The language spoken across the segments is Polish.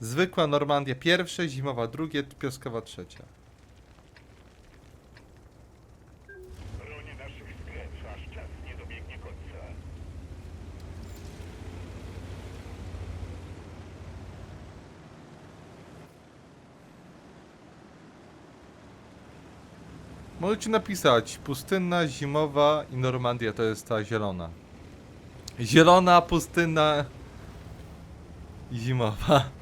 Zwykła Normandia pierwsze, zimowa drugie, piaskowa trzecia. Bronię naszych stref, aż czas nie dobiegnie końca. Możecie napisać pustynna, zimowa i Normandia to jest ta zielona. Zielona, pustynna i zimowa.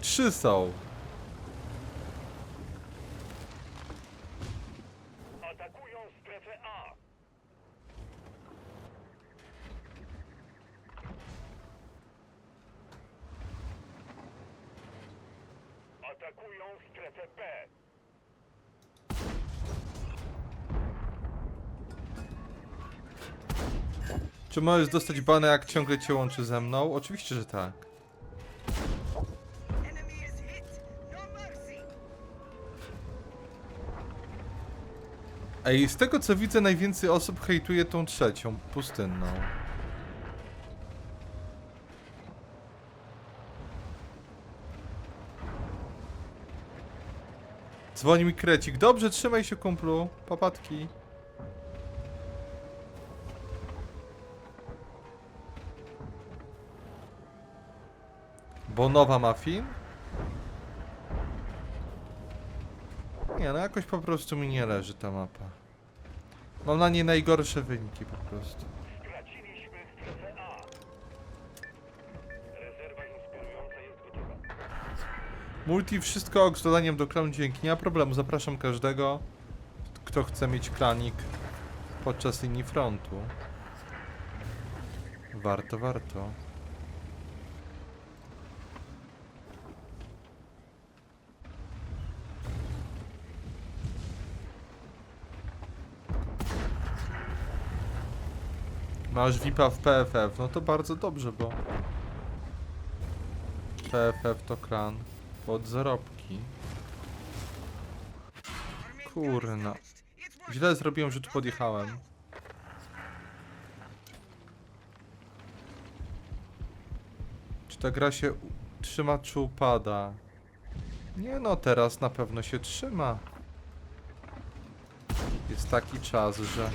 Trzy są. Atakują strefę A. Atakują strefę B. Czy możesz dostać bana jak ciągle cię łączy ze mną? Oczywiście, że tak. No. Ej, z tego co widzę, najwięcej osób hejtuje tą trzecią, pustynną. Dzwoni mi krecik. Dobrze, trzymaj się, kumplu. Papatki. Bonowa muffin? Nie, no jakoś po prostu mi nie leży ta mapa. Mam na nie najgorsze wyniki po prostu. Straciliśmy strefę A. Rezerwa inspirująca jest gotowa. Multi wszystko z dodaniem do klanu dzięki. Nie ma problemu, zapraszam każdego, kto chce mieć klanik podczas linii frontu. Warto, warto. Masz VIPa w PFF, no to bardzo dobrze, bo PFF to klan pod zarobki. Kurna. Źle zrobiłem, że tu podjechałem. Czy ta gra się trzyma, czy upada? Nie no, teraz na pewno się trzyma. Jest taki czas, że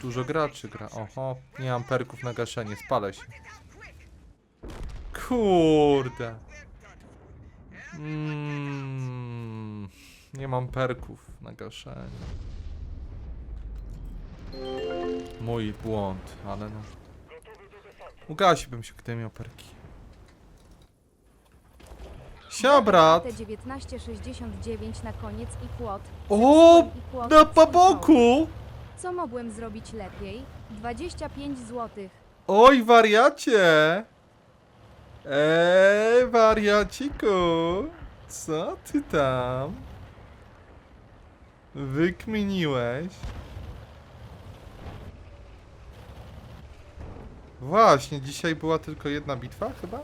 dużo graczy gra. Oho, nie mam perków na gaszenie, spalę się. Kurde. Mm, nie mam perków na gaszenie. Mój błąd, ale no. Ugasiłbym się, gdybym miał perki. Sia, brat! Te 1969 na koniec i. O, na paboku! Co mogłem zrobić lepiej? 25 zł. Oj, wariacie! Eee, wariaciku! Co ty tam? Wykminiłeś? Właśnie, dzisiaj była tylko jedna bitwa chyba?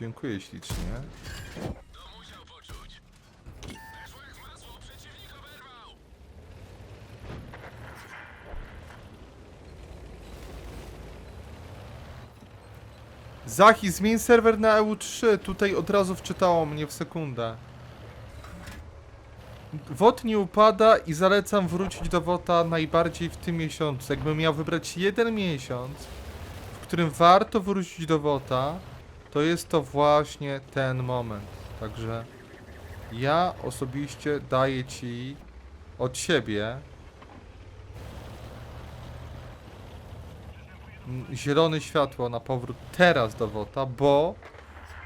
Dziękuję ślicznie. Zachi, zmień serwer na EU3. Tutaj od razu wczytało mnie w sekundę. WOT nie upada i zalecam wrócić do WOTA najbardziej w tym miesiącu. Jakbym miał wybrać jeden miesiąc, w którym warto wrócić do WOTA, to jest to właśnie ten moment. Także ja osobiście daję Ci od siebie zielone światło na powrót teraz do WOTA, bo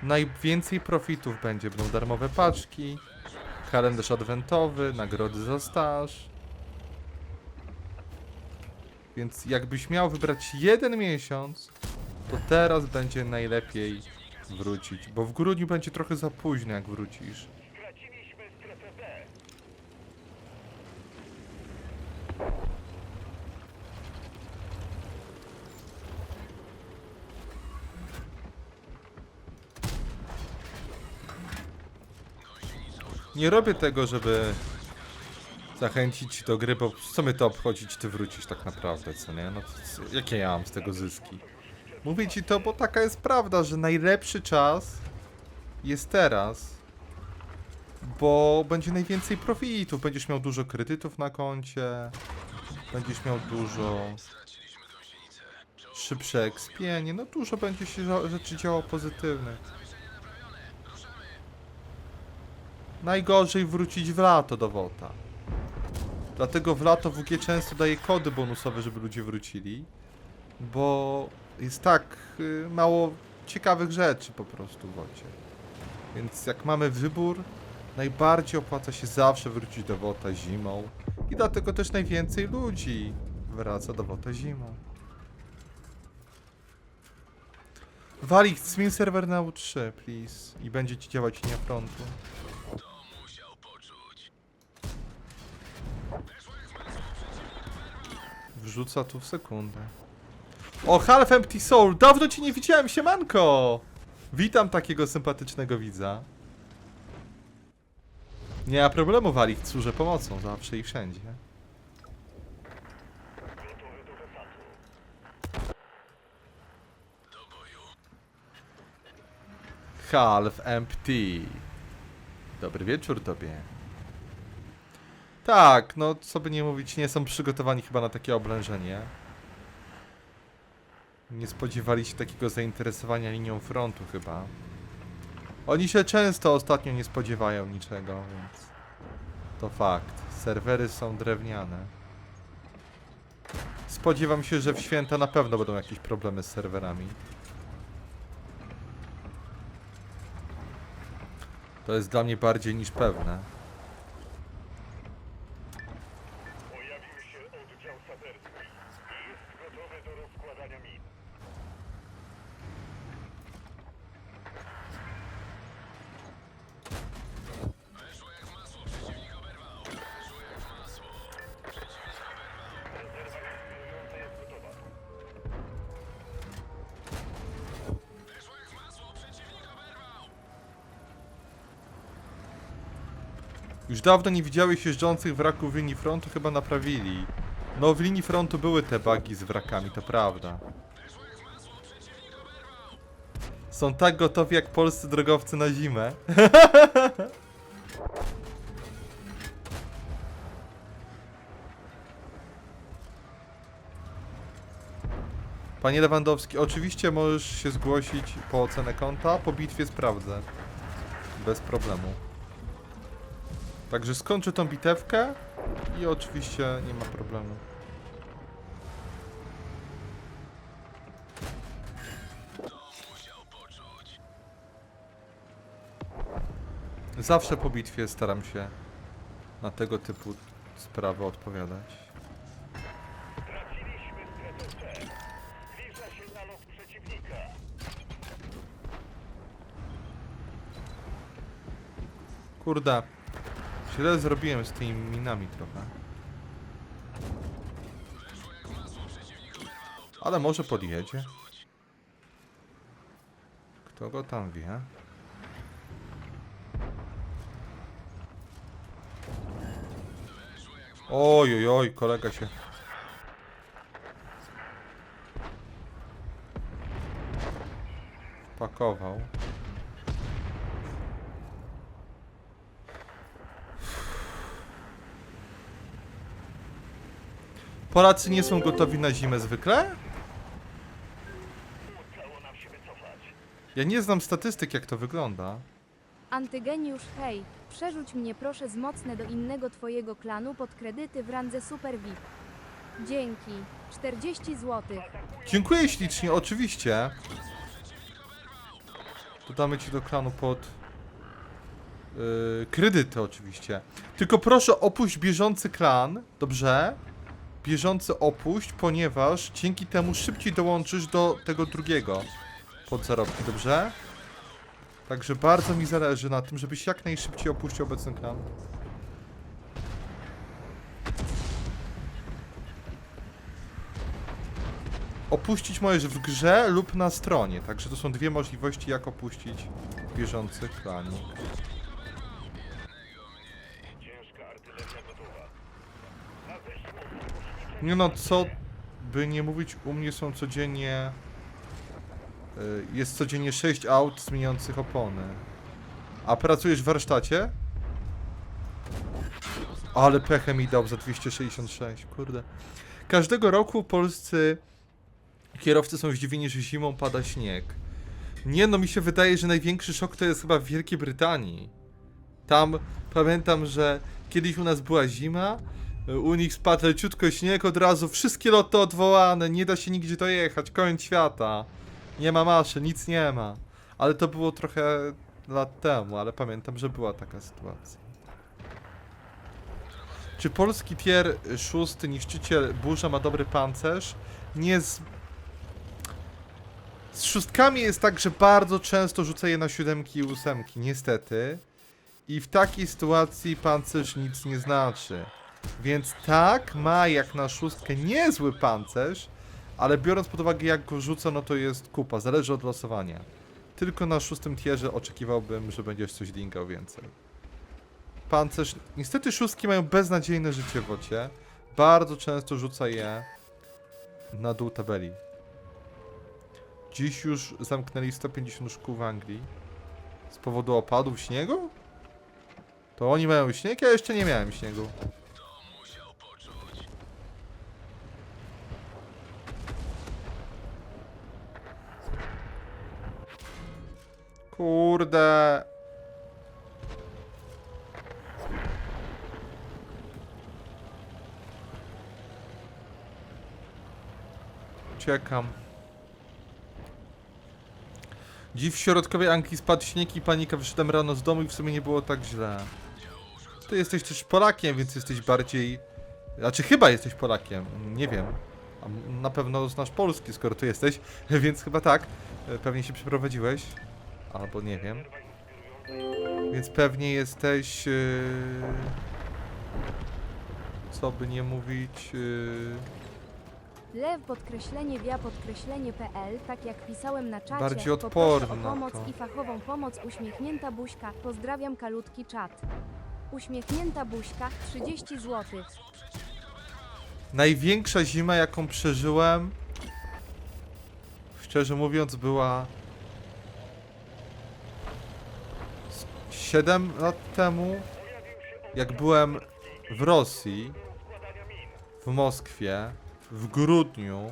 najwięcej profitów będzie. Będą darmowe paczki, kalendarz adwentowy, nagrody za staż. Więc jakbyś miał wybrać jeden miesiąc, to teraz będzie najlepiej wrócić, bo w grudniu będzie trochę za późno jak wrócisz. Nie robię tego, żeby zachęcić do gry, bo co mnie to obchodzić, ty wrócisz tak naprawdę, co nie? No to, co, jakie ja mam z tego zyski? Mówię ci to, bo taka jest prawda, że najlepszy czas jest teraz, bo będzie najwięcej profitów, będziesz miał dużo kredytów na koncie, będziesz miał dużo szybsze ekspienie, no dużo będzie się rzeczy działo pozytywnych. Najgorzej wrócić w lato do WOTA. Dlatego w lato WG często daje kody bonusowe, żeby ludzie wrócili. Bo jest tak y, mało ciekawych rzeczy po prostu w WOTie. Więc jak mamy wybór, najbardziej opłaca się zawsze wrócić do WOTA zimą. I dlatego też najwięcej ludzi wraca do WOTA zimą. Walik, zmień serwer na U3, please. I będzie ci działać linia frontu. Wrzuca tu w sekundę. O, Half Empty Soul! Dawno cię nie widziałem, siemanko! Witam takiego sympatycznego widza. Nie ma problemu, Walik, służę pomocą zawsze i wszędzie. Half Empty. Dobry wieczór tobie. Tak, no co by nie mówić, nie są przygotowani chyba na takie oblężenie. Nie spodziewali się takiego zainteresowania linią frontu chyba. Oni się często ostatnio nie spodziewają niczego, więc to fakt. Serwery są drewniane. Spodziewam się, że w święta na pewno będą jakieś problemy z serwerami. To jest dla mnie bardziej niż pewne. Już dawno nie widziałeś jeżdżących wraków w linii frontu, chyba naprawili. No, w linii frontu były te bugi z wrakami, to prawda. Są tak gotowi jak polscy drogowcy na zimę. Panie Lewandowski, oczywiście możesz się zgłosić po ocenę konta, po bitwie sprawdzę. Bez problemu. Także skończę tą bitewkę i oczywiście nie ma problemu. Zawsze po bitwie staram się na tego typu sprawy odpowiadać. Straciliśmy strefę C. Zbliża się nalot przeciwnika. Kurde, źle zrobiłem z tymi minami trochę. Ale może podjedzie. Kto go tam wie? Oj, oj, oj, kolega się. Pakował. Polacy nie są gotowi na zimę zwykle? Udało nam się wycofać. Ja nie znam statystyk, jak to wygląda. Antygeniusz, hej, przerzuć mnie proszę z mocne do innego twojego klanu pod kredyty w randze Super VIP. Dzięki. 40 zł. Dziękuję ślicznie, oczywiście. Dodamy ci do klanu pod yy, kredyty, oczywiście. Tylko proszę opuść bieżący klan, dobrze? Bieżący opuść, ponieważ dzięki temu szybciej dołączysz do tego drugiego pod zarobki, dobrze? Także bardzo mi zależy na tym, żebyś jak najszybciej opuścił obecny klan. Opuścić możesz w grze lub na stronie, także to są dwie możliwości jak opuścić bieżący klanik. Nie no, co by nie mówić, u mnie są codziennie... y, Jest codziennie 6 aut zmieniających opony. A pracujesz w warsztacie? Ale pechem mi dał za 266, kurde. Każdego roku polscy kierowcy są zdziwieni, że zimą pada śnieg. Nie no, mi się wydaje, że największy szok to jest chyba w Wielkiej Brytanii. Tam pamiętam, że kiedyś u nas była zima, u nich spadł leciutko śnieg, od razu wszystkie loty odwołane, nie da się nigdzie dojechać, koniec świata. Nie ma maszyn, nic nie ma. Ale to było trochę lat temu, ale pamiętam, że była taka sytuacja. Czy polski tier 6 niszczyciel burza ma dobry pancerz? Nie z... Z szóstkami jest tak, że bardzo często rzuca je na siódemki i ósemki, niestety. I w takiej sytuacji pancerz nic nie znaczy. Więc tak, ma jak na szóstkę niezły pancerz, ale biorąc pod uwagę jak go rzuca, no to jest kupa, zależy od losowania. Tylko na szóstym tierze oczekiwałbym, że będziesz coś dingał więcej. Pancerz, niestety szóstki mają beznadziejne życie w wocie. Bardzo często rzuca je na dół tabeli. Dziś już zamknęli 150 szkół w Anglii. Z powodu opadów śniegu? To oni mają śnieg? Ja jeszcze nie miałem śniegu. Kurde. Uciekam. Dziś w środkowej Anglii spadł śnieg i panika. Wyszedłem rano z domu i w sumie nie było tak źle. Ty jesteś też Polakiem, więc jesteś bardziej... Znaczy chyba jesteś Polakiem, nie wiem. Na pewno znasz polski, skoro tu jesteś, więc chyba tak. E, Pewnie się przeprowadziłeś. Albo nie wiem. Więc pewnie jesteś... Yy... Co by nie mówić... Yy... Lew podkreślenie wia podkreślenie PL, tak jak pisałem na czacie. Bardziej poproszę odporny o pomoc to. i fachową pomoc uśmiechnięta buźka. Pozdrawiam kalutki czat. Uśmiechnięta buźka 30 zł. Największa zima, jaką przeżyłem, szczerze mówiąc, była 7 lat temu, jak byłem w Rosji, w Moskwie, w grudniu.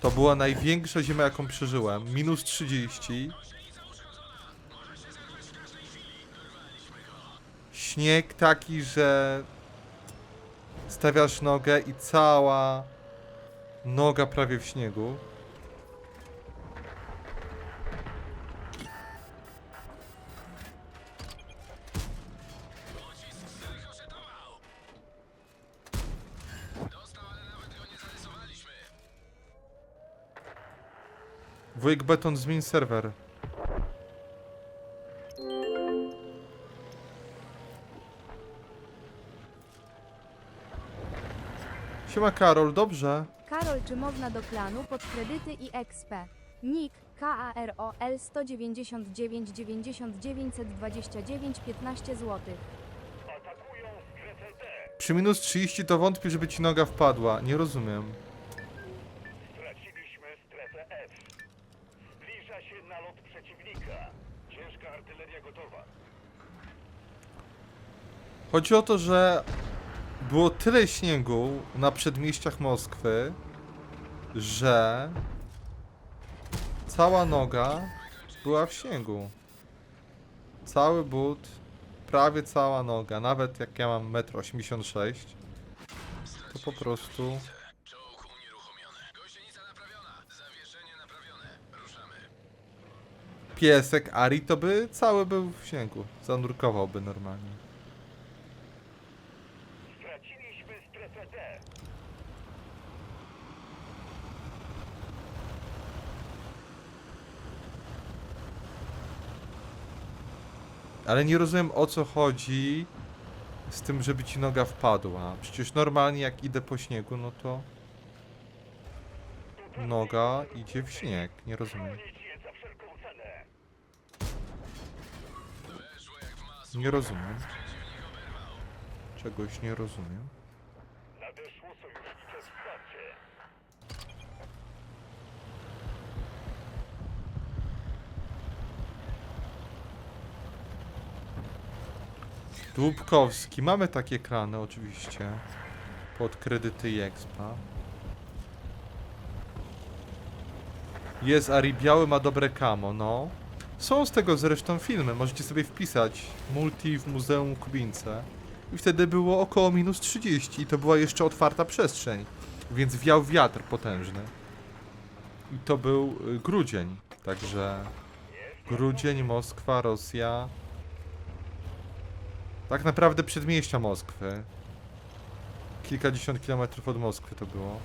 To była największa zima, jaką przeżyłem. Minus 30. Śnieg taki, że stawiasz nogę i cała noga prawie w śniegu. Wujek Beton zmień serwer. Siema Karol, dobrze. Karol, czy można do klanu pod kredyty i XP? Nick KAROL 199 99 29 15 zł. Atakują strefę D. Przy minus 30 to wątpię, żeby ci noga wpadła. Nie rozumiem. Straciliśmy strefę F. Zbliża się nalot przeciwnika. Ciężka artyleria gotowa. Chodzi o to, że było tyle śniegu na przedmieściach Moskwy, że cała noga była w śniegu. Cały but, prawie cała noga, nawet jak ja mam 1,86 m, to po prostu piesek Ari to by cały był w śniegu, zanurkowałby normalnie. Straciliśmy strefę D. Ale nie rozumiem o co chodzi z tym, żeby ci noga wpadła. Przecież normalnie jak idę po śniegu, no to noga idzie w śnieg. Nie rozumiem. Nie rozumiem. Czegoś nie rozumiem. Nadeszło Mamy takie krany oczywiście. Pod kredyty i expa. Jest Ari biały, ma dobre kamo, no. Są z tego zresztą filmy, możecie sobie wpisać multi w Muzeum Kubince. I wtedy było około minus 30 i to była jeszcze otwarta przestrzeń, więc wiał wiatr potężny. I to był y, grudzień, także grudzień, Moskwa, Rosja. Tak naprawdę przedmieścia Moskwy. Kilkadziesiąt kilometrów od Moskwy to było,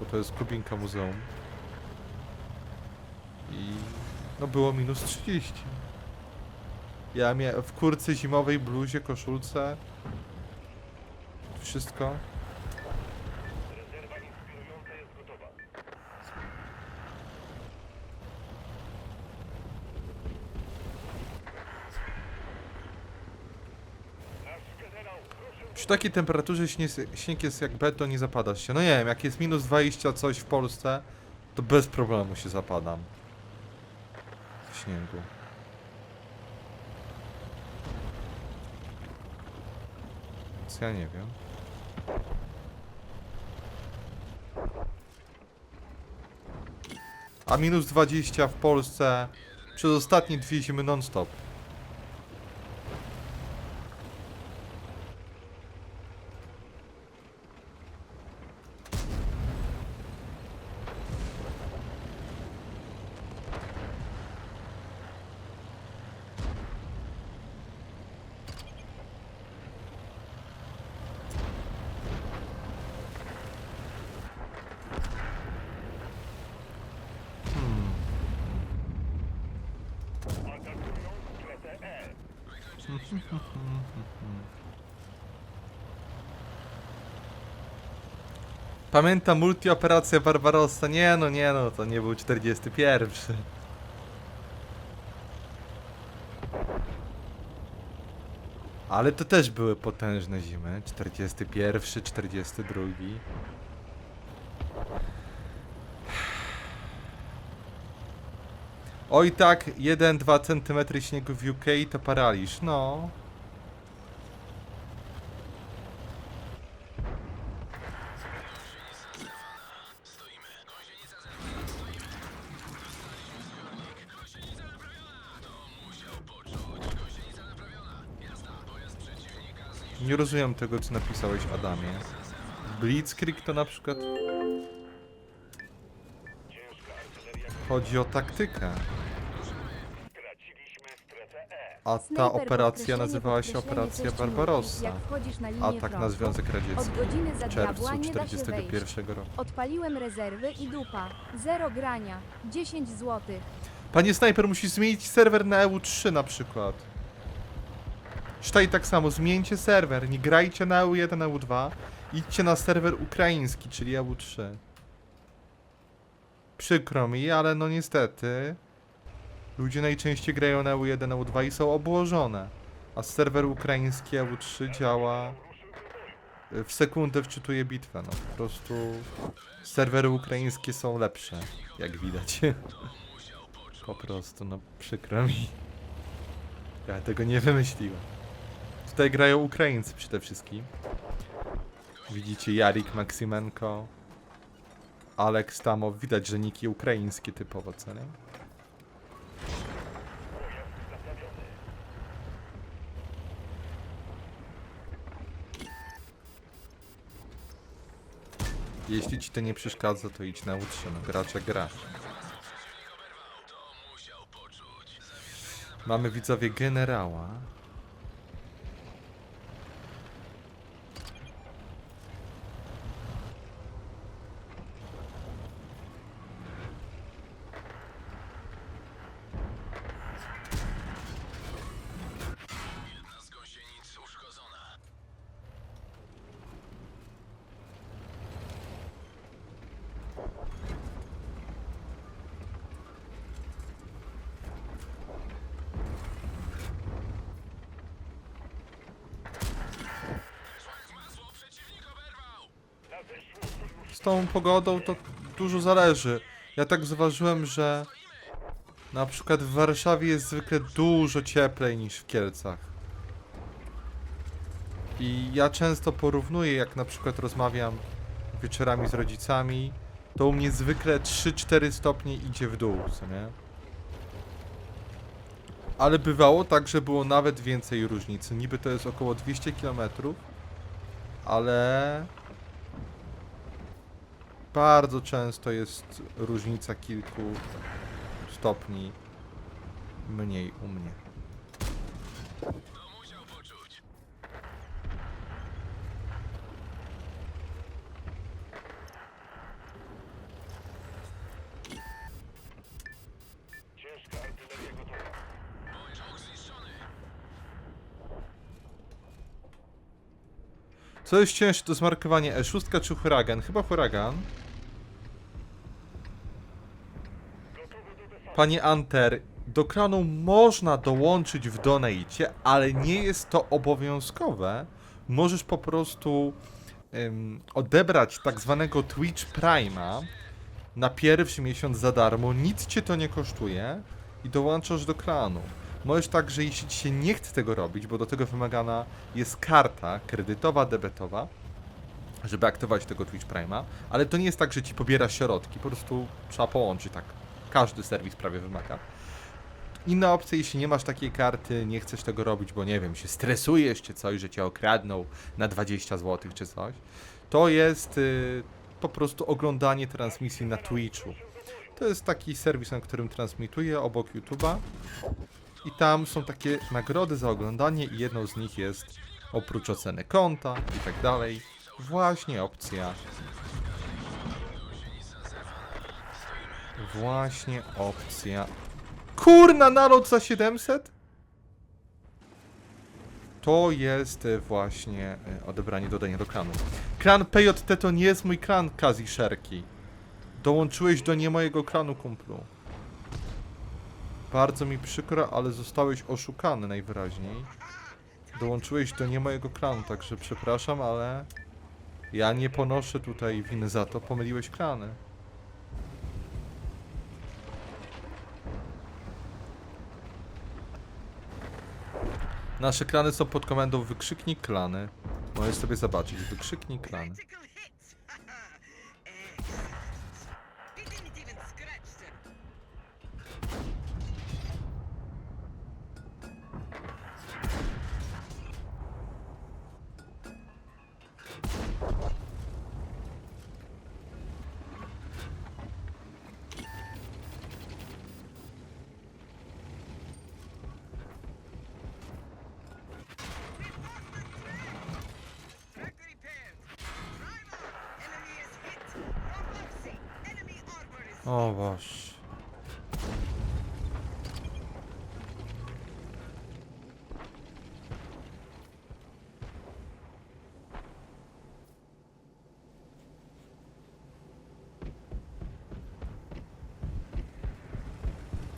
bo to jest Kubinka Muzeum. I no było minus 30. Ja miałem w kurce zimowej, bluzie, koszulce. Wszystko. Przy takiej temperaturze śnieg, śnieg jest jak beton, nie zapadasz się. No nie wiem, jak jest minus 20 coś w Polsce, to bez problemu się zapadam. Śniegu. Co ja nie wiem. A minus 20 w Polsce przez ostatnie dwie zimy non-stop. atakują strefę E. Pamiętam multioperacja Barbarossa. Nie no, nie no, to nie był 41. Ale to też były potężne zimy. 41, 42. Oj tak, 1-2 cm śniegu w UK to paraliż. No. Nie rozumiem tego, co napisałeś, Adamie. Blitzkrieg to na przykład chodzi o taktykę. A ta operacja nazywała się Operacja Barbarossa. Wchodzisz na Atak. Związek Radziecki w czerwcu diabła nie da się wejść. 1941 roku. Odpaliłem rezerwy i dupa. Zero grania. 10 złotych. Panie snajper, musisz zmienić serwer na EU3 na przykład. Sztaj tak samo, zmieńcie serwer, nie grajcie na EU1, EU2, idźcie na serwer ukraiński, czyli EU3. Przykro mi, ale no niestety ludzie najczęściej grają na EU1, EU2 i są obłożone. A serwer ukraiński EU3 działa y, w sekundę wczytuje bitwę, no po prostu serwery ukraińskie są lepsze, jak widać. Po prostu, no przykro mi. Ja tego nie wymyśliłem. Tutaj grają Ukraińcy przede wszystkim. Widzicie Jarik Maksymenko, Aleks Tamow. Widać, że niki ukraińskie typowo, co nie? Jeśli ci to nie przeszkadza, to idź naucz się, no gracza gra. Mamy widzowie generała. Tą pogodą to dużo zależy. Ja tak zauważyłem, że na przykład w Warszawie jest zwykle dużo cieplej niż w Kielcach. I ja często porównuję, jak na przykład rozmawiam wieczorami z rodzicami, to u mnie zwykle 3-4 stopnie idzie w dół, co nie? Ale bywało tak, że było nawet więcej różnicy. Niby to jest około 200 km, ale bardzo często jest różnica kilku stopni mniej u mnie. Co jest cięższe to zmarkowanie E6 czy huragan? Chyba huragan. Panie Anter, do klanu można dołączyć w donate, ale nie jest to obowiązkowe. Możesz po prostu em, odebrać tak zwanego Twitch Prime'a na pierwszy miesiąc za darmo, nic cię to nie kosztuje i dołączasz do klanu. Możesz także, jeśli ci się nie chce tego robić, bo do tego wymagana jest karta kredytowa, debetowa, żeby aktywować tego Twitch Prime'a, ale to nie jest tak, że ci pobiera środki, po prostu trzeba połączyć, tak. Każdy serwis prawie wymaga. Inna opcja, jeśli nie masz takiej karty, nie chcesz tego robić, bo nie wiem, się stresujesz czy coś, że cię okradną na 20 zł czy coś, to jest y, po prostu oglądanie transmisji na Twitchu. To jest taki serwis, na którym transmituję obok YouTube'a i tam są takie nagrody za oglądanie i jedną z nich jest oprócz oceny konta i tak dalej, właśnie opcja Właśnie opcja. Kurna, nalot za 700? To jest e, właśnie e, odebranie dodania do klanu. Klan PJT to nie jest mój klan, Kazi Szerki. Dołączyłeś do nie mojego klanu, kumplu. Bardzo mi przykro, ale zostałeś oszukany najwyraźniej. Dołączyłeś do nie mojego klanu, także przepraszam, ale ja nie ponoszę tutaj winy za to. Pomyliłeś klany. Nasze klany są pod komendą wykrzyknik klany. Możesz sobie zobaczyć, wykrzyknik klany.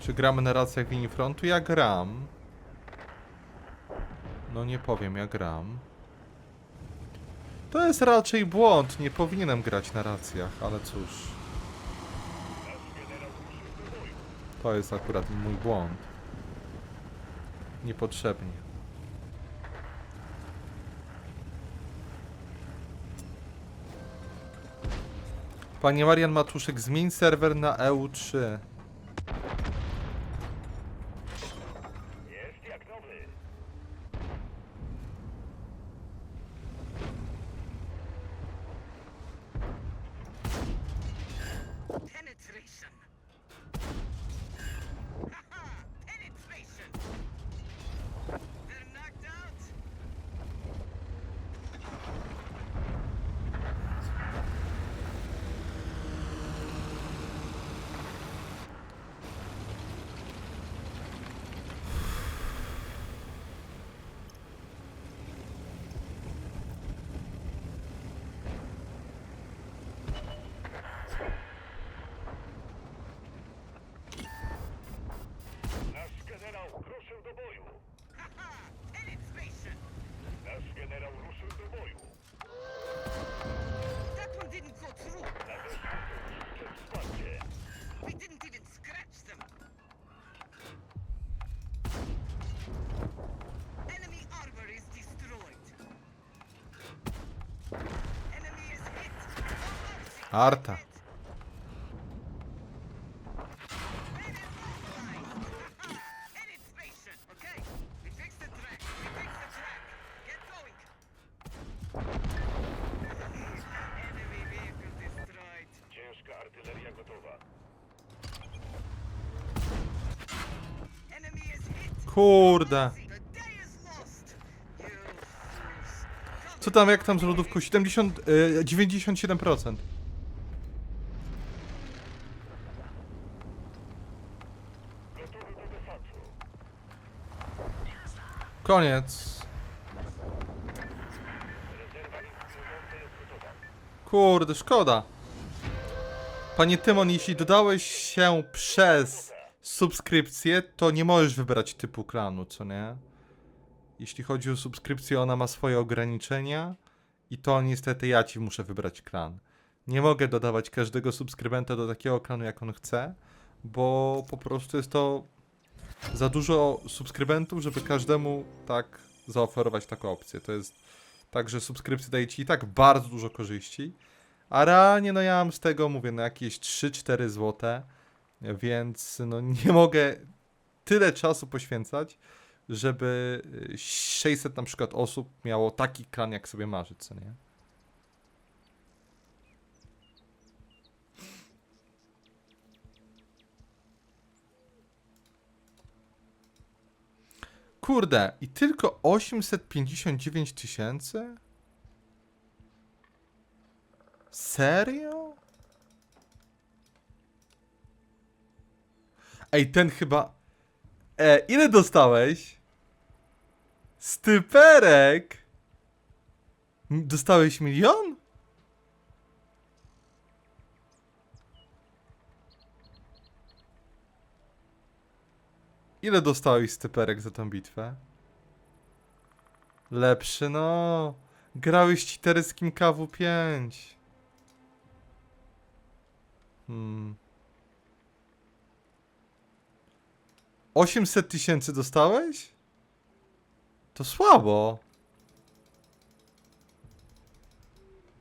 Czy gramy na racjach linii frontu? Ja gram. No nie powiem, ja gram. To jest raczej błąd, nie powinienem grać na racjach, ale cóż. To jest akurat mój błąd. Niepotrzebnie. Panie Marian Matuszek, zmień serwer na E EU3. Destroyed. Ciężka artyleria gotowa. Kurde. Tam, jak tam z lodówką? 70, e, 97%. Gotowy do desantu. Koniec. Kurde, szkoda. Panie Tymon, jeśli dodałeś się przez subskrypcję, to nie możesz wybrać typu klanu, co nie? Jeśli chodzi o subskrypcję, ona ma swoje ograniczenia i to niestety ja ci muszę wybrać klan. Nie mogę dodawać każdego subskrybenta do takiego klanu, jak on chce, bo po prostu jest to za dużo subskrybentów, żeby każdemu tak zaoferować taką opcję. To jest tak, że subskrypcja daje ci i tak bardzo dużo korzyści, a realnie no ja mam z tego, mówię, na jakieś 3-4 złote, więc no nie mogę tyle czasu poświęcać, żeby y, 600 na przykład osób miało taki klan, jak sobie marzy, co nie? Kurde, i tylko 859 tysięcy? Serio? Ej, ten chyba. E, ile dostałeś? Styperek! Dostałeś milion? Ile dostałeś styperek za tą bitwę? Lepszy, no. Grałeś cheaterskim KW5. Hmm. 800 tysięcy dostałeś? To słabo.